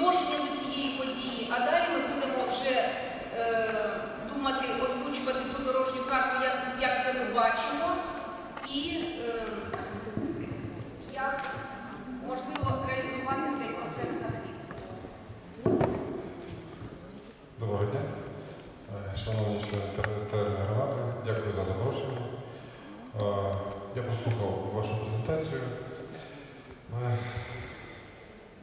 відношення до цієї події, а далі ми будемо вже е, думати, озвучувати ту дорожню карту, як, це ми бачимо, і е, як можливо реалізувати цей процес взагалі. Доброго дня, Е, шановні члени територіальної громади, дякую за запрошення. Е, Я послухав вашу презентацію. Е,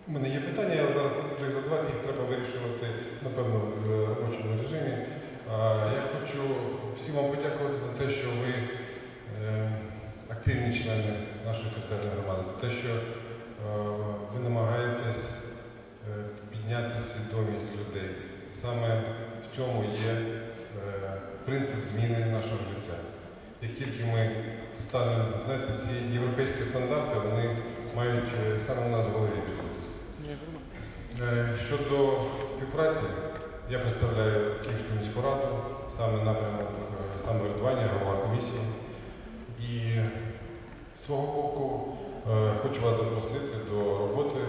У мене є питання, я зараз не буду їх задавати, їх треба вирішувати, напевно, в робочому режимі. Е, Я хочу всім вам подякувати за те, що ви е, активні члени нашої територіальної громади, за те, що е, ви намагаєтесь е, підняти свідомість людей. Саме в цьому є е, принцип зміни нашого життя. Як тільки ми станемо, знаєте, ці європейські стандарти, вони мають е, саме у нас в голові відбутися. Е, Щодо співпраці, я представляю Київську міську раду, саме напрямок самоврядування, голова комісії. І з свого боку хочу вас запросити до роботи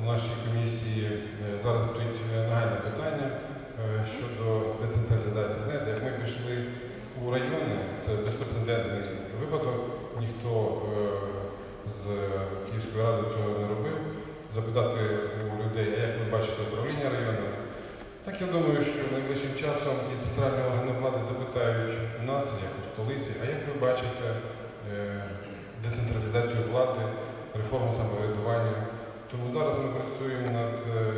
в нашій комісії. Е, Зараз стоїть е, нагальне питання е, щодо децентралізації. Знаєте, як ми пішли у райони, це безпрецедентний випадок, ніхто з Київської ради цього не робив. Запитати у людей, а як ви бачите управління районами. Так я думаю, що найближчим часом і центральні органи влади запитають нас, як у столиці, а як ви бачите децентралізацію влади, реформу самоврядування. Тому зараз ми працюємо над е,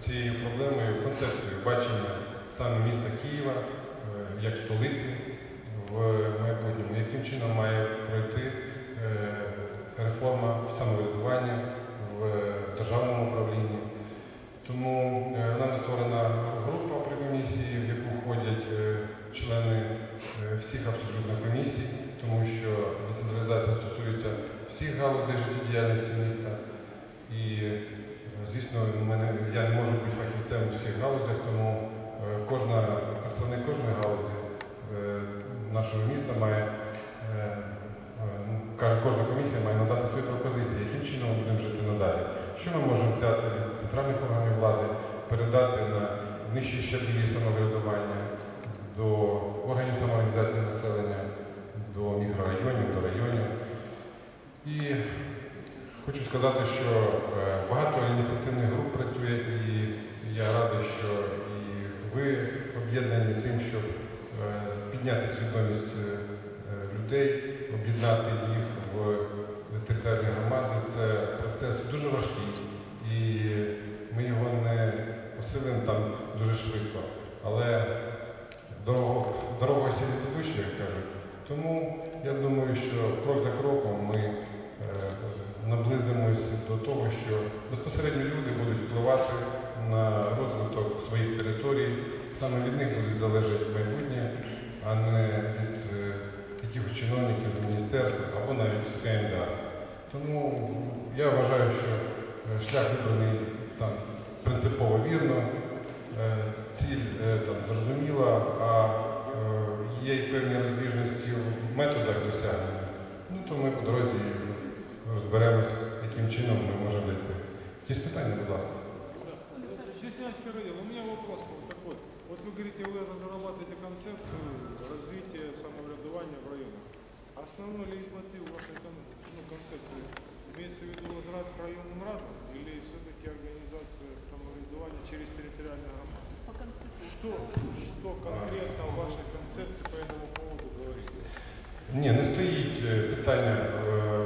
цією проблемою, концепцією бачення саме міста Києва е, як столиці в майбутньому, яким чином має пройти е, реформа в самоврядуванні, в державному управлінні. Тому нами створена група при комісії, в яку входять члени всіх абсолютно комісій, тому що децентралізація стосується всіх галузей життєдіяльності міста. І, звісно, мене, я не можу бути фахівцем у всіх галузях, тому е, кожна, представник кожної галузі е, нашого міста має, е, кожна комісія має надати свої пропозиції, яким чином ми будемо жити надалі. Що ми можемо взяти від центральних органів влади, передати на нижчі щаблі самоврядування, до органів самоорганізації населення, до мікрорайонів, до районів. І хочу сказати, що е, багато ініціативних груп працює, і я радий, що і ви об'єднані тим, щоб е, підняти свідомість е, людей, об'єднати їх в територіальні громади. Це процес дуже важкий, і ми його не посилимо там дуже швидко. Але дорога сіль ведуча, як кажуть. Тому я думаю, що крок за кроком ми наблизимось до того, що безпосередньо люди будуть впливати на розвиток своїх територій. Саме від них буде залежати майбутнє, а не від е, якихось чиновників міністерств або навіть з КМДА. Тому я вважаю, що е, шлях вибраний там принципово вірно, е, ціль там зрозуміла, а є й певні розбіжності в методах досягнення. Ну то ми по дорозі розберемось, яким чином ми можемо дійти. Якісь питання, будь ласка. Деснянский район. У меня вопрос вот такой. Вот вы говорите, вы разрабатываете концепцию развития самоврядования в районах. Основной лейтмотив вашей кон- ну, концепции имеется в виду возврат к районным радам или все-таки организация самоврядования через территориальные громады? Что, что конкретно в вашей концепции по этому поводу говорите? Ні, не стоїть е, питання е,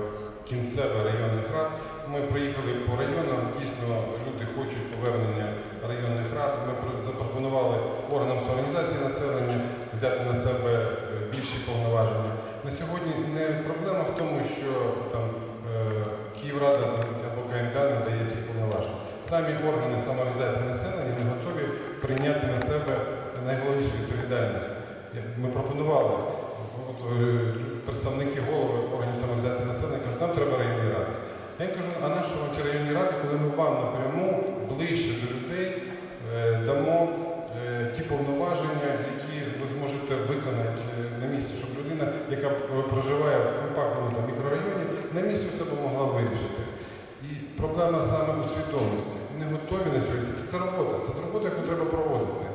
кінцеве районних рад. Ми приїхали по районам, дійсно люди хочуть повернення районних рад. Ми запропонували органам самоорганізації населення взяти на себе е, більші повноваження. На сьогодні не проблема в тому, що там е, Київрада або КМК не дає ті повноважень. Самі органи самоорганізації населення не готові прийняти на себе найголовнішу відповідальність. Ми пропонували представники голови органів самоорганізації населення кажуть, нам треба районні ради. Я їм кажу, а на що ті районні ради, коли ми вам напряму ближче до людей е, дамо е, ті повноваження, які ви зможете виконати е, на місці, щоб людина, яка е, проживає в компактному мікрорайоні, на місці все могла вирішити. І проблема саме у свідомості. не готові на сьогодні. Це, робота, це робота, яку треба проводити.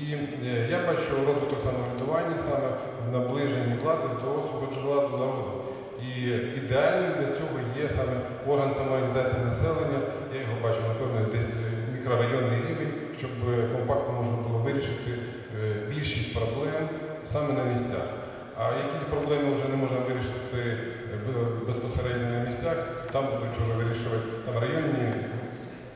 І е, я бачу розвиток самоврядування саме наближенні влади до свого джерела до народу. І ідеальним для цього є саме орган самоорганізації населення. Я його бачу, напевно, десь е, мікрорайонний рівень, щоб е, компактно можна було вирішити е, більшість проблем саме на місцях. А якісь проблеми вже не можна вирішити безпосередньо на місцях, там будуть вже вирішувати там районні.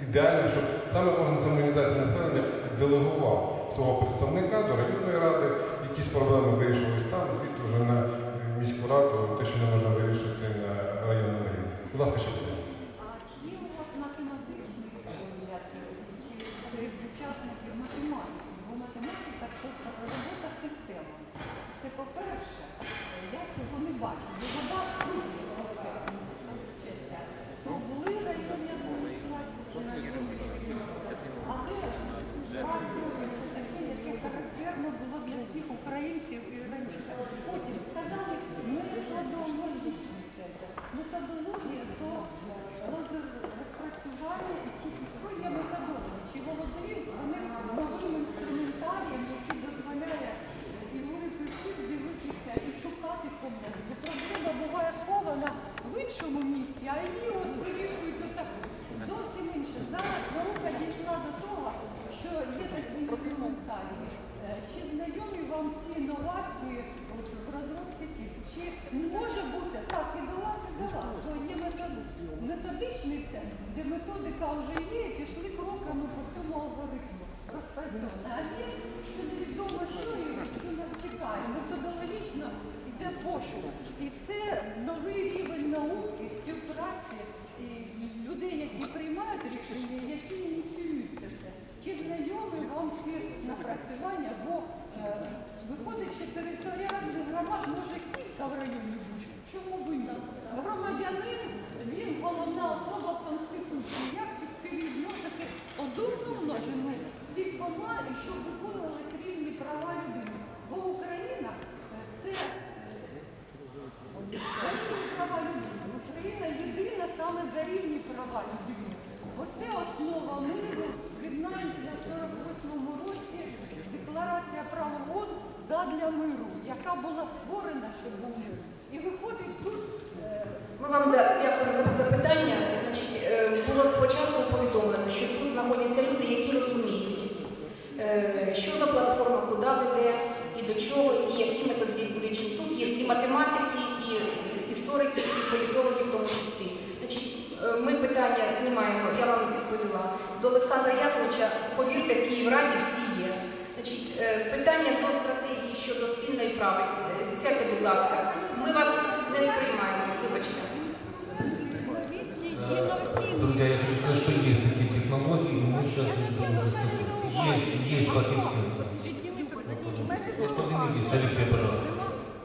Ідеально, щоб саме орган самоорганізації населення делегував свого представника до районної ради, якісь проблеми вирішили там, звідти вже на міську раду, те, що не можна вирішити на районному рівні. Будь ласка, ще питання. А чи є у вас математичні поняття, чи серед учасників математики? Бо математика це робота з системами. Це по-перше, я цього не бачу. Бо вода судді вчиться. То були районні адміністрації чи районні адміністрації. Але працює це таке, яке характерно було для всіх українців і раніше. Потім сказали, ми методологічний центр. Методологія то роз- розпрацювання, чи хто є методологи, чи володарів, вони новим інструментарієм, який дозволяє і великий вчити дивитися і шукати проблеми. Бо проблема буває схована в іншому місці, а її от вирішують отак. Зовсім інше. Зараз наука дійшла до того, що є такі інструментарії. Е, Чи знайомі вам ці інновації от, в розробці цих? Чи може бути так і до вас, і до вас, що є метод, методичний центр, де методика вже є, і пішли кроками по цьому алгоритму розпрацьована. А є, що невідомо що і що нас чекає. Методологічно йде пошук. І це новий рівень науки, співпраці і людей, які приймають рішення, які ініціюють це все. Чи знайомі вам ці напрацювання? Бо е, виходить, що територіальних громад може кілька в районі бути. Чому ви ні? Громадянин, він головна особа в Конституції. Як це співвідносити одну множину з кількома і щоб виконувалися рівні права людини? Бо Україна е, це Рівні права людини. Україна єдина саме за рівні права людини. Оце основа миру. Віднається в 48-му році декларація прав ООН задля миру, яка була створена, щоб був мир. І виходить тут е, Ми вам да- дякуємо за запитання. Значить, е, було спочатку повідомлено, що тут знаходяться люди, які розуміють, е, що за платформа, куди веде, і до чого, і які методичні. Тут є і математики, і історики, і політологи в тому числі. Значить, е, ми питання знімаємо, я вам відповіла. До Олександра Яковлевича, повірте, в Київраді всі є. Значить, е, питання до стратегії щодо спільної прави. Е, Сядьте, будь ласка. Ми вас не сприймаємо, вибачте. Друзья, я хочу сказать, что есть такие технологии, и мы сейчас их будем застосовывать. Есть, есть фаховцы.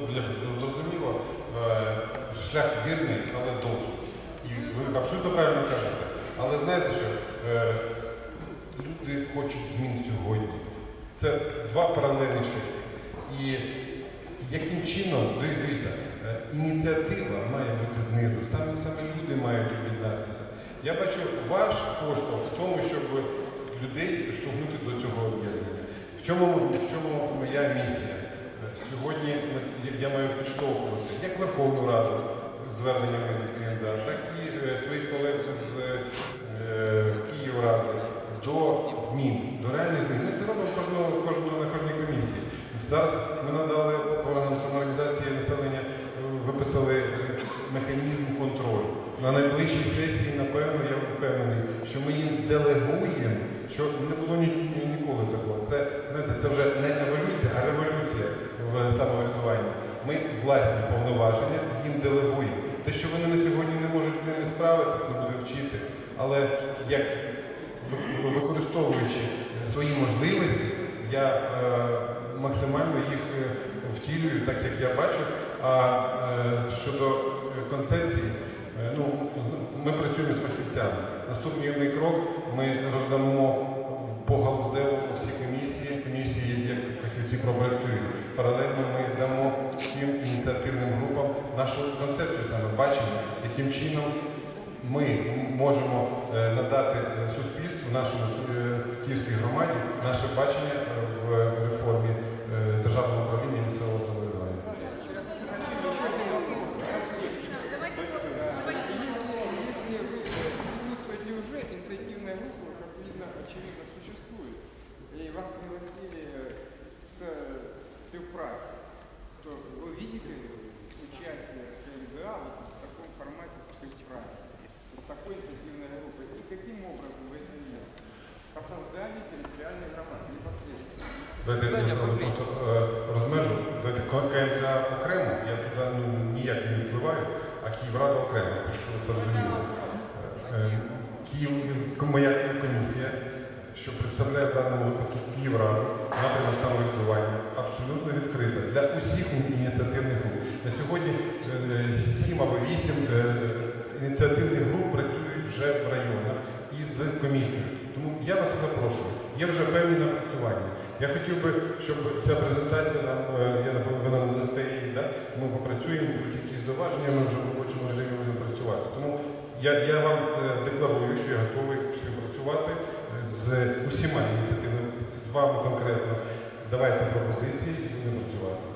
Ну, для ну, зрозуміло, е, шлях вірний, але довгий. І ви абсолютно правильно кажете. Але знаєте що, е, люди хочуть змін сьогодні. Це два паралельні шляхи. І яким чином, диві- дивіться, е, ініціатива має бути знизу, саме, саме люди мають об'єднатися. Я бачу ваш поштовх в тому, щоб людей штовхнути до цього об'єднання. В чому, в чому моя місія? Сьогодні я маю підштовхувати як Верховну Раду зверненнями від КНДА, так і е, своїх колег з е, Київради до змін, до реальних змін. Ми це робимо кожного, кожного, на кожній комісії. Зараз ми надали органам самоорганізації населення, е, виписали механізм контролю. На найближчій сесії, напевно, я впевнений, що ми їм делегуємо, що не було ні, ні- ніколи такого. Це, знаєте, це вже не еволюція, а революція в самоврядуванні. Ми власні повноваження їм делегуємо. Те, що вони на сьогодні не можуть з ними справитися, не буде вчити. Але як використовуючи свої можливості, я е, максимально їх е, втілюю так, як я бачу. А е, щодо концепції, е, ну, ми працюємо з фахівцями. Наступний крок ми роздамо по галузево всі комісії, комісії, як фахівці пропрацюють. Паралельно ми дамо всім ініціативним групам нашу концепцію саме бачення, яким чином ми можемо е, надати е, суспільству, нашому е, київській громаді, наше бачення в реформі державного управління місцевого самоврядування. очевидно существует, и вас пригласили с співпраці, то вы видите участие КМДА вот в таком формате співпраці, вот такой инициативной группы, и каким образом вы это видите? По созданию территориальной громады непосредственно. Давайте я просто е, розмежу. Давайте КМК окремо, я туди ну, ніяк не впливаю, а Київрада окремо, щоб це розуміло. Е, Київ, моя комісія, що представляє в даному випадку Київраду, напрямок самоврядування, абсолютно відкрита для усіх ініціативних груп. На сьогодні е, сім або вісім е, ініціативних груп працюють вже в районах із комісією. Тому я вас запрошую. Є вже певні напрацювання. Я хотів би, щоб ця презентація нам, е, я напевно, ви нам надасте її, да? ми попрацюємо, будуть якісь зауваження, ми вже в робочому режимі будемо працювати. Тому я, я вам е, декларую, що я готовий співпрацювати е, з усіма ініціативами, з вами конкретно. Давайте пропозиції і будемо працювати.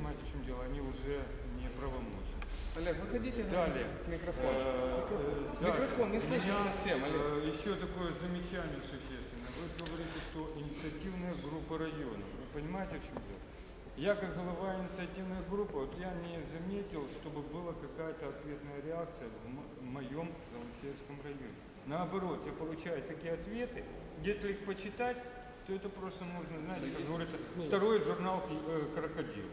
Понимаете, в чем дело, они уже не правомочны. Олег, выходите Далее. к микрофону. Э, э, Микрофон не слышно совсем, Олег. э, Еще такое замечание существенное. Вы говорите, что инициативная группа района. Вы понимаете, в чем дело? Я как глава инициативной группы, вот я не заметил, чтобы была какая-то ответная реакция в моем Голосеевском районе. Наоборот, я получаю такие ответы. Если их почитать, то это просто можно, знаете, как говорится, второй журнал э, «Крокодил».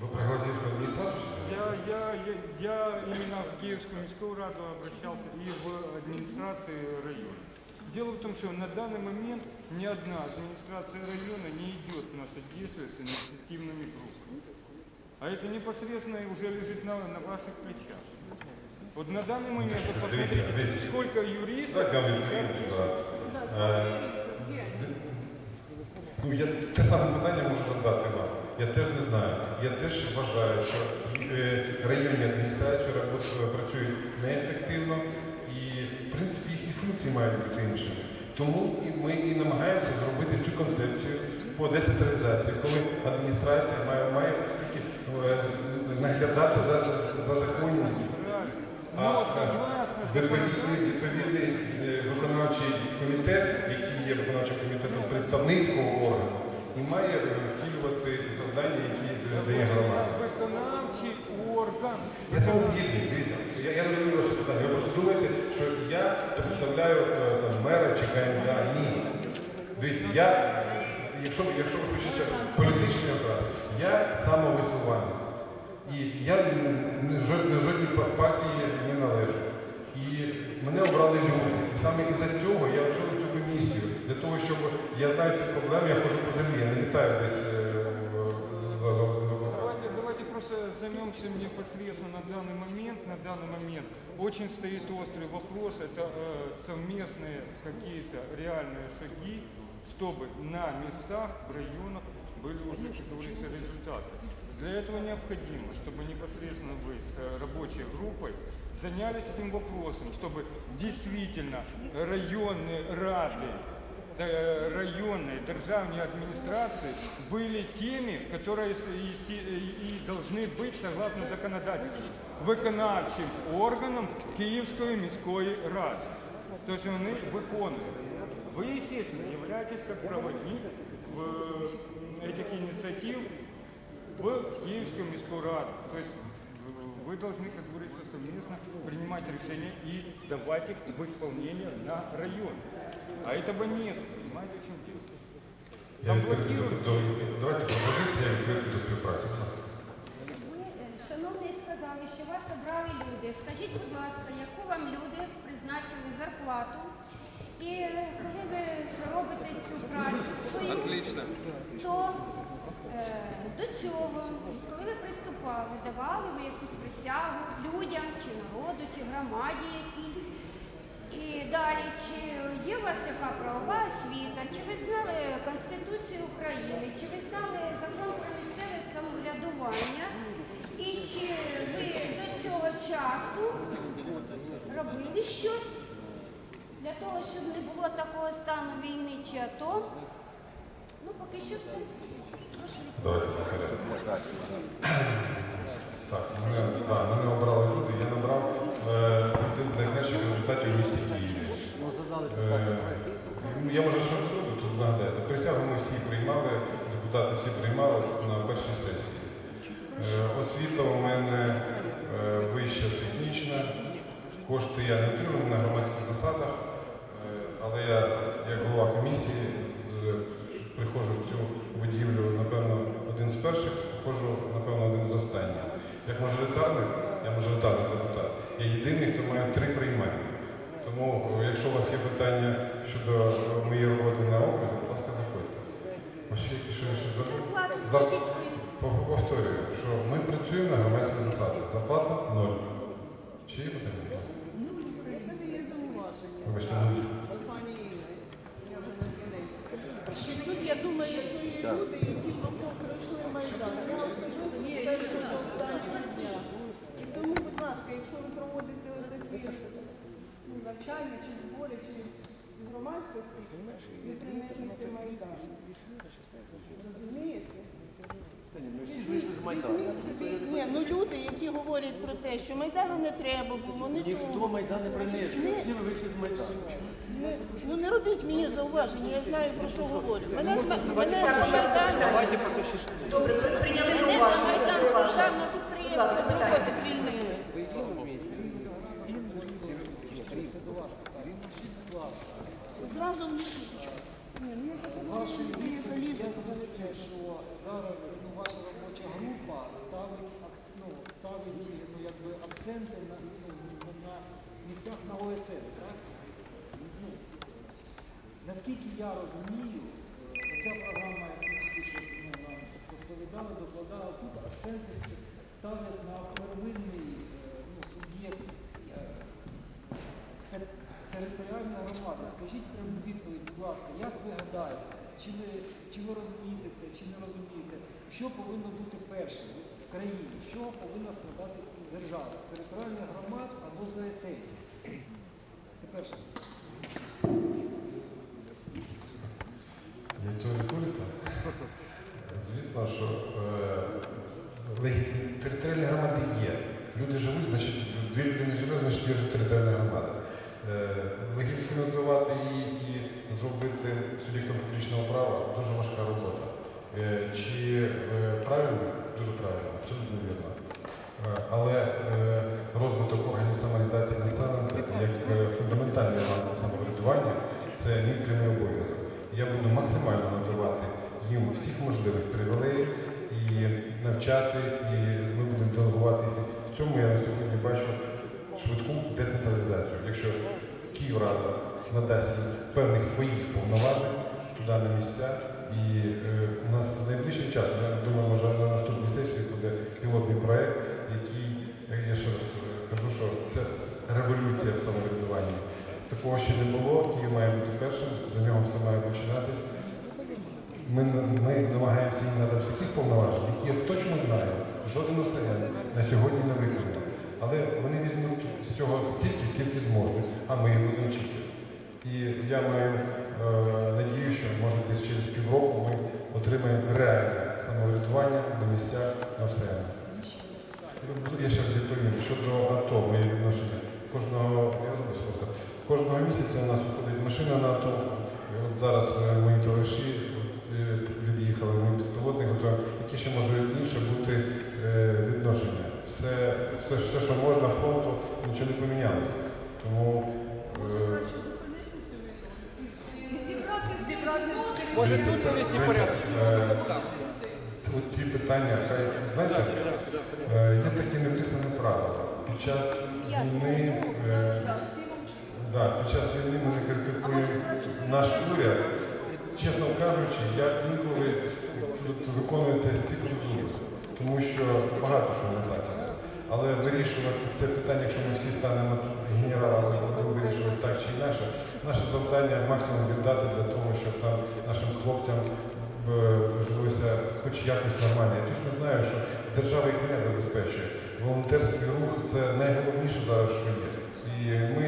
Ви пригласили адміністрацію? чи Я, я, я, я именно в Киевскую міськую раду обращался и в администрации района. Дело в том, что на данный момент ни одна администрация района не идет на содействие с инициативными группами. А это непосредственно уже лежит на, на ваших плечах. Вот на данный момент, вот посмотрите, Дивіться, сколько юристов... Давайте я вам відповім зараз. Е, Ну, я те саме питання можу задати вам. Я теж не знаю. Я теж вважаю, що е, районні адміністрації робот- працюють неефективно і, в принципі, їхні функції мають бути іншими. Тому ми і намагаємося зробити цю концепцію по децентралізації, коли адміністрація має, має тільки е, наглядати за, за законністю. А е, відповідний, відповідний е, виконавчий комітет, який є виконавчим комітетом представницького органу, і має втілювати завдання, які дає громада. Виконавчий орган. Я вами згідний, дивіться. Я, я не розумію ваше питання. Ви просто думаєте, що я представляю е, там, мера чи КМДА. Ні. Дивіться, я, якщо, якщо ви пишете політичний образ, я самовисуванець. І я не жодні, жодній партії не належу. І мене обрали люди. І саме із-за цього я очолив цю комісію. Для того, щоб я знаю ці проблеми, я хожу по землі, я не літаю десь е, в- за- за- за- Давайте, давайте просто займемся непосредственно на данный момент. На данный момент очень стоит острый вопрос. Это э, совместные какие-то реальные шаги, чтобы на местах, в районах были уже, как говорится, результаты. Для этого необходимо, чтобы непосредственно вы с э, рабочей группой занялись этим вопросом, чтобы действительно районные рады э, районные державные администрации были теми, которые с- и, си- и- и должны быть, согласно законодательству, виконавчим органом Київської міської ради. Тобто вони виконують. Вы, естественно, являетесь как проводник в, э, этих инициатив в Киевскую міську раду. То есть э, вы должны, как говорится, совместно принимать решения и давать их в исполнение на район. А этого нет. Понимаете, в чем дело? Я Там блокируют. давайте пропозиція відкрити до співпраці. Будь ласка. Ви, е, шановний, сказали, що вас обрали люди. Скажіть, будь ласка, яку вам люди призначили зарплату? І е, коли ви робите цю працю свою, то е, до цього, коли ви приступали, давали ви якусь присягу людям, чи народу, чи громаді якій? І далі, чи є у вас яка правова освіта, чи ви знали Конституцію України, чи ви знали закон про місцеве самоврядування, і чи ви до цього часу робили щось для того, щоб не було такого стану війни чи АТО? Ну, поки що все. Давайте. Так, мене, мене обрали люди, я набрав один з найкращих результатів у місті Києві. Е, ну, я може що зроблю, тут нагадати. Присягу ми всі приймали, депутати всі приймали на першій сесії. Е, освіта у мене е, вища технічна, кошти я не отримую на громадських засадах, е, але я, як голова комісії, приходжу в цю будівлю, напевно, один з перших, приходжу, напевно, один з останніх. Як мажоритарник, я мажоритарний депутат, я єдиний, хто має три приймання. Тому, е, якщо у вас є питання щодо е, моєї роботи на окрузі, будь ласка, заходьте. А ще якісь що ще Зарплату Зар- скажіть свою. Пов- Повторюю, що ми працюємо на громадських засадах. Зарплата ноль. Чи є питання? Вибачте, нуль. Тут я думаю, що є люди, які просто пройшли Майдан. Я особисто теж до останнього дня. І тому, будь ласка, якщо ви ну, навчання чи збори, чи громадськості, не принижуйте Майдан. Розумієте? Всі вийшли з Майдану. Ні, ну люди, які говорять про те, що Майдану не треба було, не Ніхто то. Майдан не принижує, всі ви вийшли з Майдану. Не, ну не робіть мені зауваження, я знаю про що говорю. Мене, з- мене з Майдану. Давайте по существу. Добре, ми прийняли до Мене за уваги. Майдан з державного Будь підприємства ласка, питання. роботи Ні, ну я З вашої не відповіді я зрозумів, що зараз ну, ваша робоча група ставить, ну, ставить ну, якби, акценти на, ну, на, місцях на ОСН. Так? Ну, наскільки я розумію, е, ця програма, яку що ну, нам розповідали, докладала тут акценти ставлять на первинний е, ну, суб'єкт. е, Це територіальна громада. Скажіть пряму відповідь, будь ласка, як ви гадаєте, чи ви, чи ви розумієте це, чи не розумієте, що повинно бути першим в країні, чого повинна складатися держава? З територіальних громад або з ОСН? Це перше. Яйцо не куриця? Звісно, що е, територіальні громади є. Люди живуть, значить, дві людини живе, значить є територіальна громада. Е, легітимізувати її і зробити суб'єктом публічного права дуже важка робота. Е, чи е, правильно? Дуже правильно, абсолютно вірно. Е, Але е, розвиток органів самореалізації населення як е, фундаментальний елемент самоврядування це мій прямий обов'язок. Я буду максимально надавати їм всіх можливих привілеїв і навчати, і ми будемо делегувати. В цьому я на сьогодні бачу швидку децентралізацію. Якщо Київрада надасть певних своїх повноважень туди на місця, і е, у нас найближчим часом, я думаю, може на наступній сесії буде пілотний проект, який, як я ще раз е, кажу, що це революція в самоврядуванні. Такого ще не було, Київ має бути першим, за нього все має починатись. Ми, ми намагаємося їм надати таких повноважень, які я точно знаю, жоден населення на сьогодні не виконує. Але вони візьмуть з цього стільки, скільки зможуть, а ми їх будемо вчити. І я маю е, надію, що може десь через півроку ми отримаємо реальне самоврядування на місцях населення. Я ще відповім щодо АТО, моє відношення. Кожного, кожного місяця у нас виходить машина на АТО, І от зараз е, мої товариші е, від'їхали, ми безпілотник готуємо. Яке ще може інше бути е, відношення? Все, все, все, що можна фронту, нічого не помінялося. Тому Може тут це- навести порядок? е, Ці питання, хай знаєте, е, є такі неписані правила. Під час війни, е, під час війни ми не критикуємо наш уряд. Чесно кажучи, я інколи виконую це з цих тому що багато не так. Але вирішувати це питання, якщо ми всі станемо генералами, вирішувати так чи інакше, наше завдання максимум віддати для того, щоб там нашим хлопцям е, жилося хоч якось нормально. Я точно знаю, що держава їх не забезпечує. Волонтерський рух це найголовніше зараз, що є. І ми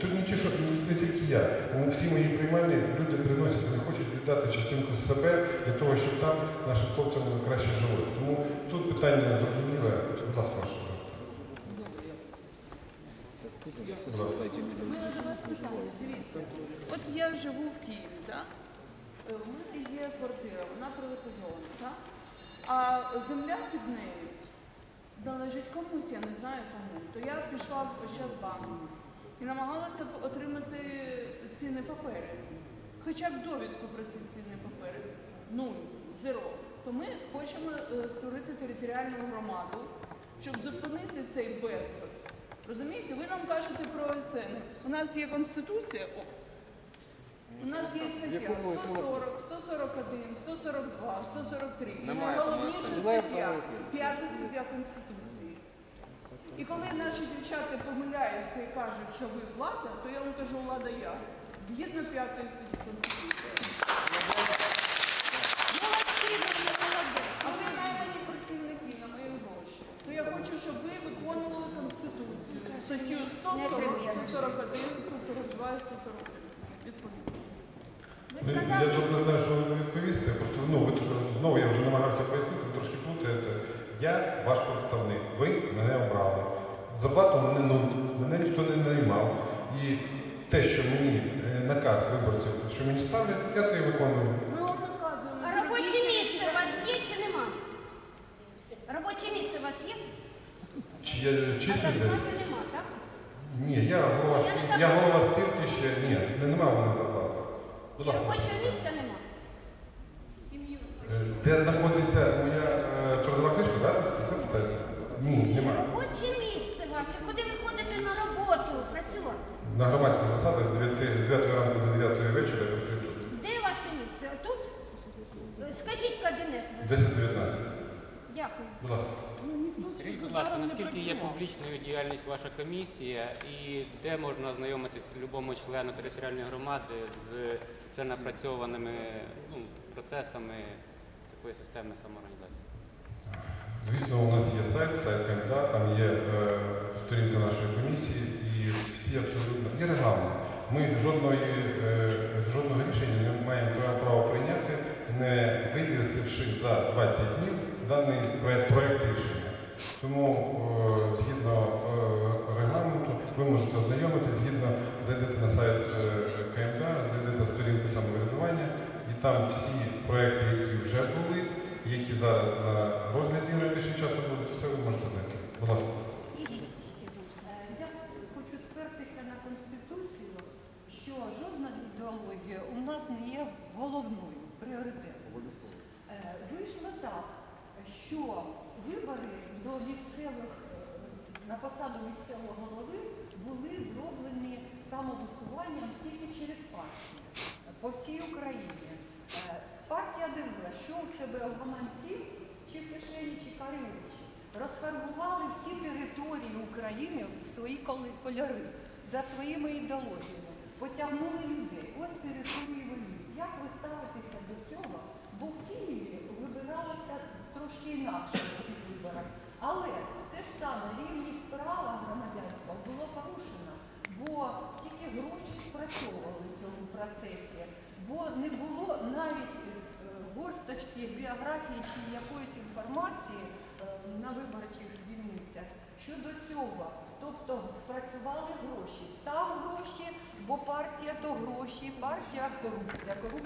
тут не ті, що не тільки я. Тому всі мої приймальні люди приносять, вони хочуть віддати частинку себе для того, щоб там нашим хлопцям краще жилося. Тому тут питання зрозуміле. Будь ласка. Дивіться, от я живу в Києві, так? Е, мене є квартира, вона приватизована? А земля під нею належить комусь, я не знаю кому. То я пішла в Ощадбанк і намагалася отримати цінні папери. Хоча б довідку про ці цінні папери. Нуль, зеро. То ми хочемо е, створити територіальну громаду, щоб зупинити цей безлад. Розумієте, ви нам кажете про ОСН. У нас є Конституція. О, у нас є стаття 140, 141, 142, 143. І Немає найголовніша стаття, п'ята стаття Конституції. І коли наші дівчата помиляються і кажуть, що ви влада, то я вам кажу, влада я. Згідно п'ятої статті Конституції. А ви наймані працівники на мої гроші. То я хочу, щоб ви виконували Конституцію. Статтю 140, 141, 142 і 143. Відповідно. Ви Ну, Я сказали, тут не знаю, що ви відповісти. Просто ну ви тут знову я вже намагався пояснити, ви трошки плутаєте. Я ваш представник, ви мене обрали. Зарплату мене ну, мене ніхто не наймав. І те, що мені е, наказ виборців, що мені ставлять, я те й виконую. Ми вам наказуємо. а робоче місце у вас є чи нема? Робоче місце у вас є? Чи я чистий десь? Ні, я голова, спілки- я голова спілки ще ні, не немає у мене зарплати. Будь ласка. робочого місця нема. Е, Де знаходиться моя е, трудова книжка, так? Це питання? Ні, немає. Робоче місце ваше, куди ви ходите на роботу працювати? На громадських засадах з 9, з 9 ранку до 9 вечора я працюю тут. Де ваше місце? Отут? Скажіть кабінет. 10-19. Дякую. Будь ласка. Скажіть, будь ласка, наскільки є публічною діяльність ваша комісія і де можна ознайомитися любому члену територіальної громади з вже напрацьованими ну, процесами такої системи самоорганізації? Звісно, у нас є сайт, сайт КМДА, там є е, сторінка нашої комісії і всі абсолютно є регламент. Ми жодної, е, жодного рішення не маємо права- права прийняти, не вивісивши за 20 днів даний проект рішення. Тому е, згідно е, регламенту ви можете ознайомитись, згідно зайдете на сайт е, КМДА, зайдете сторінку самоврядування, і там всі проекти, які вже були, які зараз на розгляді найближчим часом будуть, все ви можете знайти. Будь ласка. І ще, е, я с- хочу спертися на Конституцію, що жодна ідеологія у нас не є головною, пріоритетною. Е, Вийшло так, що вибори до місцевих на посаду місцевого голови були зроблені самовисуванням тільки через партію по всій Україні. Е, Партія дивилася, що у тебе в гаманці, чи в кишені, чи каріочі. Розфарбували всі території України в свої кольори за своїми ідеологіями, потягнули людей. Ось території воюють. Як ви ставитеся до цього? Бо в Києві вибиралося трошки інакше. Але те ж саме рівність права громадянства було порушено, бо тільки гроші спрацьовували в цьому процесі, бо не було навіть е, горсточки біографії чи якоїсь інформації е, на виборчих дільницях щодо цього. Тобто спрацювали гроші. Там гроші, бо партія то гроші, партія корупція. корупція